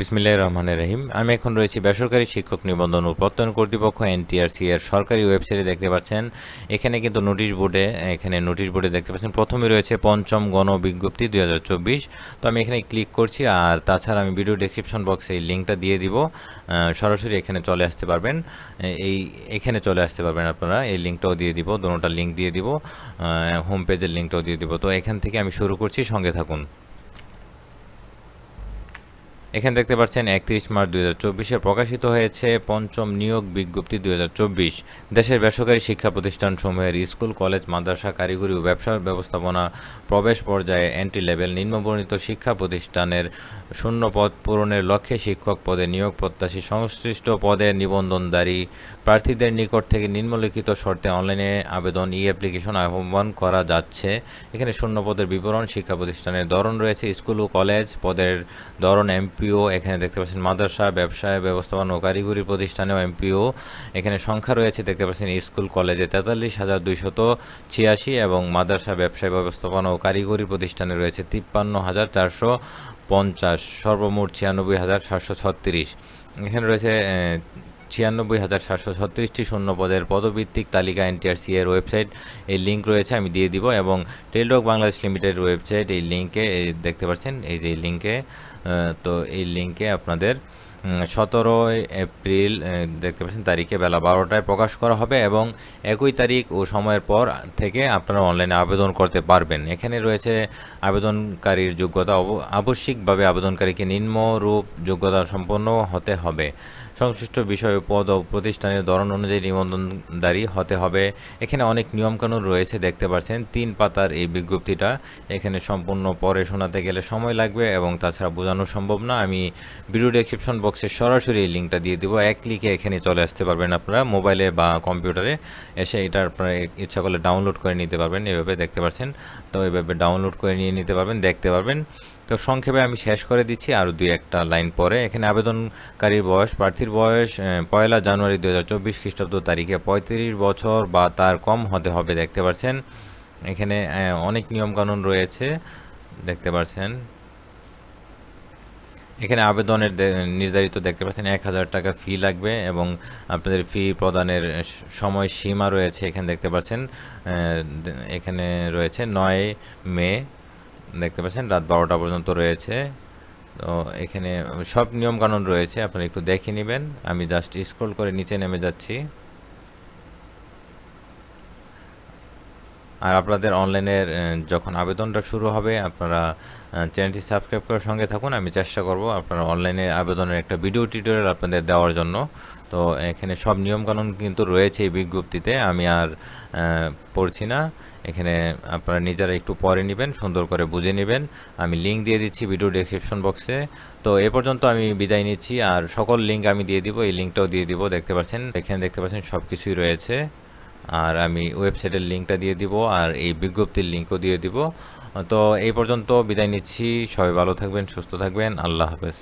বিসমিল্লাহ রহমানের রহিম। আমি এখন রয়েছি বেসরকারি শিক্ষক নিবন্ধন ও প্রত্যয়ন কর্তৃপক্ষ, এনটিআরসি এর সরকারি ওয়েবসাইটে দেখতে পাচ্ছেন। এখানে কিন্তু নোটিশ বোর্ডে, এখানে নোটিশ বোর্ডে দেখতে পাচ্ছেন, প্রথমে রয়েছে পঞ্চম গণ বিজ্ঞপ্তি দুই হাজার চব্বিশ। তো আমি এখানে ক্লিক করছি আর তাছাড়া আমি ভিডিও ডেসক্রিপশন বক্সে এই লিঙ্কটা দিয়ে দিব। সরাসরি এখানে চলে আসতে পারবেন। এই, এখানে চলে আসতে পারবেন আপনারা। এই লিঙ্কটাও দিয়ে দিব, দুটোটা লিঙ্ক দিয়ে দিব। হোম পেজের লিঙ্কটাও দিয়ে দিব। তো এখান থেকে আমি শুরু করছি, সঙ্গে থাকুন। এখানে দেখতে পাচ্ছেন একত্রিশ মার্চ দুই চব্বিশে প্রকাশিত হয়েছে পঞ্চম নিয়োগ বিজ্ঞপ্তি দুই হাজার চব্বিশ। দেশের বেসরকারি শিক্ষা প্রতিষ্ঠানসমূহের স্কুল, কলেজ, মাদ্রাসা, কারিগরি ও ব্যবসা ব্যবস্থাপনা প্রবেশ পর্যায়ে এন্ট্রি লেভেল নিম্নবর্ণিত শিক্ষা প্রতিষ্ঠানের শূন্য পদ পূরণের লক্ষ্যে শিক্ষক পদে নিয়োগ প্রত্যাশী সংশ্লিষ্ট পদে নিবন্ধনদারী প্রার্থীদের নিকট থেকে নিম্নলিখিত শর্তে অনলাইনে আবেদন ই অ্যাপ্লিকেশন আহ্বান করা যাচ্ছে। এখানে শূন্য পদের বিবরণ, শিক্ষা প্রতিষ্ঠানের ধরন রয়েছে, স্কুল ও কলেজ পদের ধরন এমপিও, এখানে দেখতে পাচ্ছেন মাদ্রাসা, ব্যবসায়, ব্যবস্থাপনা ও কারিগরি প্রতিষ্ঠানেও এমপিও। এখানে সংখ্যা রয়েছে, দেখতে পাচ্ছেন স্কুল, কলেজে তেতাল্লিশ হাজার দুইশত ছিয়াশি এবং মাদ্রাসা, ব্যবসায়, ব্যবস্থাপনা ও কারিগরি প্রতিষ্ঠানে রয়েছে তিপ্পান্ন হাজার চারশো পঞ্চাশ, সর্বমোট ছিয়ানব্বই হাজার সাতশো ছত্রিশ। এখানে রয়েছে ছিয়ানব্বই হাজার সাতশো ছত্রিশটি শূন্য পদের পদভিত্তিক তালিকা এনটিআরসি এর ওয়েবসাইট এই লিঙ্ক রয়েছে, আমি দিয়ে দিব এবং টেলডক বাংলাদেশ লিমিটেড ওয়েবসাইট এই লিঙ্কে দেখতে পাচ্ছেন, এই যে লিঙ্কে তো এই লিঙ্কে আপনাদের সতেরোই এপ্রিল দেখতে পাচ্ছেন, তারিখে বেলা বারোটায় প্রকাশ করা হবে এবং একই তারিখ ও সময়ের পর থেকে আপনারা অনলাইনে আবেদন করতে পারবেন। এখানে রয়েছে আবেদনকারীর যোগ্যতা আবশ্যিকভাবে আবেদনকারীকে নিম্নরূপ যোগ্যতা সম্পন্ন হতে হবে। সংশ্লিষ্ট বিষয়, পদ ও প্রতিষ্ঠানের ধরন অনুযায়ী নিবন্ধনদারী হতে হবে। এখানে অনেক নিয়মকানুন রয়েছে, দেখতে পাচ্ছেন। তিন পাতার এই বিজ্ঞপ্তিটা এখানে সম্পূর্ণ পরে শোনাতে গেলে সময় লাগবে এবং তাছাড়া বোঝানো সম্ভব না। আমি ভিডিও ডেসক্রিপশন বক্সে সরাসরি এই লিঙ্কটা দিয়ে দিব। এক ক্লিকে এখানে চলে আসতে পারবেন আপনারা মোবাইলে বা কম্পিউটারে এসে এটা আপনারা ইচ্ছা করলে ডাউনলোড করে নিতে পারবেন, এভাবে দেখতে পাচ্ছেন। তো এভাবে ডাউনলোড করে নিয়ে নিতে পারবেন, দেখতে পারবেন। তো সংক্ষেপে আমি শেষ করে দিচ্ছি আরও দুই একটা লাইন পরে। এখানে আবেদনকারীর বয়স, প্রার্থীর বয়স পয়লা জানুয়ারি দু হাজার চব্বিশ খ্রিস্টাব্দ তারিখে পঁয়ত্রিশ বছর বা তার কম হতে হবে, দেখতে পাচ্ছেন এখানে অনেক নিয়মকানুন রয়েছে, দেখতে পাচ্ছেন এখানে আবেদনের নির্ধারিত, দেখতে পাচ্ছেন, এক হাজার টাকা ফি লাগবে এবং আপনাদের ফি প্রদানের সময় সীমা রয়েছে, এখানে দেখতে পাচ্ছেন। এখানে রয়েছে নয় মে দেখতে পাচ্ছেন, রাত বারোটা পর্যন্ত রয়েছে। তো এখানে সব নিয়মকানুন রয়েছে, আপনারা একটু দেখে নেবেন। আমি জাস্ট স্ক্রল করে নিচে নেমে যাচ্ছি। আর আপনাদের অনলাইনের যখন আবেদনটা শুরু হবে, আপনারা চ্যানেলটি সাবস্ক্রাইব করার সঙ্গে থাকুন। আমি চেষ্টা করব আপনারা অনলাইনে আবেদনের একটা ভিডিও টিউটোরিয়াল আপনাদের দেওয়ার জন্য। তো এখানে সব নিয়মকানুন কিন্তু রয়েছে এই বিজ্ঞপ্তিতে, আমি আর পড়ছি না। এখানে আপনারা নিজেরা একটু পরে নেবেন, সুন্দর করে বুঝে নেবেন। আমি লিঙ্ক দিয়ে দিচ্ছি ভিডিও ডেসক্রিপশন বক্সে তো এ পর্যন্ত আমি বিদায় নিচ্ছি, আর সকল লিঙ্ক আমি দিয়ে দিব, এই লিঙ্কটাও দিয়ে দিব, দেখতে পাচ্ছেন? এখানে দেখতে পাচ্ছেন সব কিছুই রয়েছে। আর আমি ওয়েবসাইটের লিঙ্কটা দিয়ে দিব, আর এই বিজ্ঞপ্তির লিঙ্কও দিয়ে দিব। তো এই পর্যন্ত বিদায় নিচ্ছি, সবাই ভালো থাকবেন, সুস্থ থাকবেন, আল্লাহ হাফেজ।